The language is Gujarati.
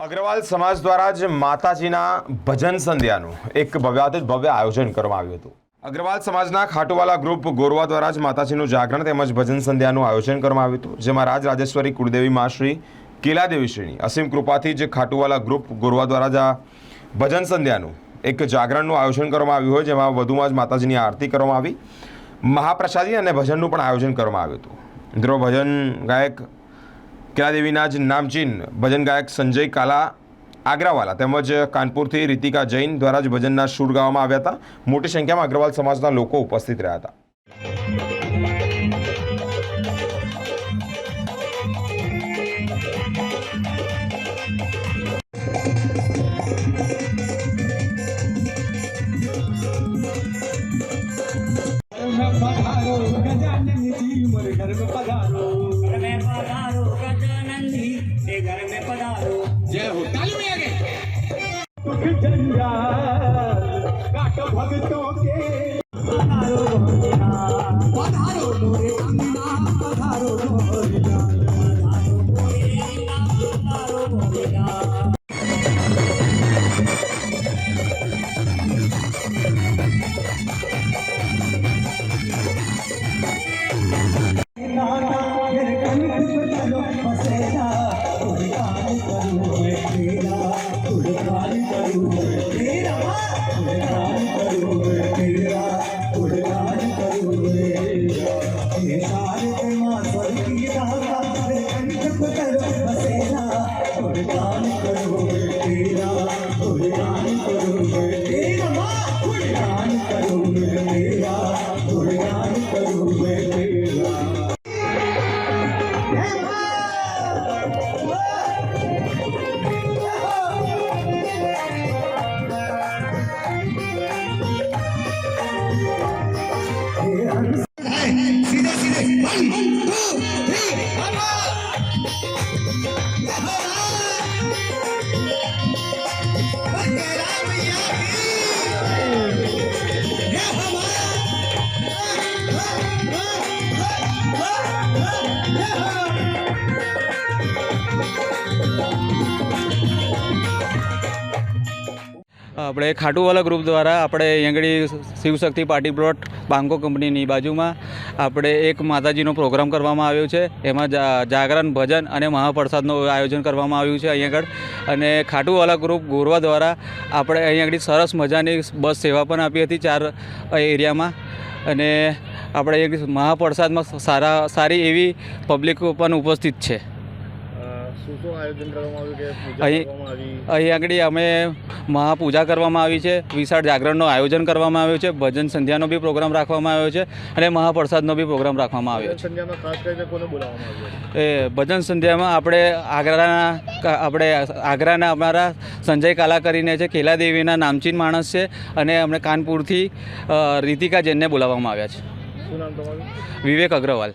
અગ્રવાલ સમાજ દ્વારા જ માતાજીના ભજન સંધ્યાનું એક ભવ્યાતિત ભવ્ય આયોજન કરવામાં આવ્યું હતું. અગ્રવાલ સમાજના ખાટુવાલા ગ્રુપ ગોરવા દ્વારા જ માતાજીનું જાગરણ તેમજ ભજન સંધ્યાનું આયોજન કરવામાં આવ્યું હતું, જેમાં રાજ રાજેશ્વરી, કુળદેવી માશ્રી શ્રી, કેલાદેવી અસીમ કૃપાથી જ ખાટુવાલા ગ્રુપ ગોરવા દ્વારા જ ભજન સંધ્યાનું એક જાગરણનું આયોજન કરવામાં આવ્યું હોય, જેમાં વધુમાં જ માતાજીની આરતી કરવામાં આવી. મહાપ્રસાદી અને ભજનનું પણ આયોજન કરવામાં આવ્યું હતું. મિત્રો ભજન ગાયક કેલાદેવીના જ નામચીન ભજન ગાયક સંજય કાલા આગ્રાવાલા તેમજ કાનપુરથી રીતિકા જૈન દ્વારા જ ભજનના સૂર ગાવામાં આવ્યા હતા. મોટી સંખ્યામાં અગ્રવાલ સમાજના લોકો ઉપસ્થિત રહ્યા હતા. તે ઘર મેં પધારો જય હો. તાલી આગે દુખ જંજાલ કાટ ભગતો કે कुर्बान करूं मैं तेरा कुर्बान करूं मैं तेरा कुर्बान Yeah! આપણે ખાટુવાલા ગ્રુપ દ્વારા આપણે અહીં શિવશક્તિ પાર્ટી પ્લોટ બાંકો કંપનીની બાજુમાં આપણે એક માતાજીનો પ્રોગ્રામ કરવામાં આવ્યો છે. એમાં જાગરણ, ભજન અને મહાપ્રસાદનું આયોજન કરવામાં આવ્યું છે અહીં આગળ. અને ખાટુવાલા ગ્રુપ ગોરવા દ્વારા આપણે અહીં આગળ સરસ મજાની બસ સેવા પણ આપી હતી ચાર એરિયામાં. અને આપણે એક મહાપ્રસાદમાં સારા, સારી એવી પબ્લિક પણ ઉપસ્થિત છે શું શું આયોજન કરવામાં આવ્યું કે પૂજા અહીં અહીં આગળ અમે મહાપૂજા કરવામાં આવી છે વિશાળ જાગરણનું આયોજન કરવામાં આવ્યું છે ભજન સંધ્યાનો બી પ્રોગ્રામ રાખવામાં આવ્યો છે અને મહાપ્રસાદનો બી પ્રોગ્રામ રાખવામાં આવ્યો છે? એ ભજન સંધ્યામાં આપણે આગ્રાના આપણે આગ્રાના અમારા સંજય કાલા કરીને છે કેલા દેવીના નામચીન માણસ છે અને અમને કાનપુરથી રીતિકા જૈનને બોલાવવામાં આવ્યા છે. શું નામ તમારું? વિવેક અગ્રવાલ.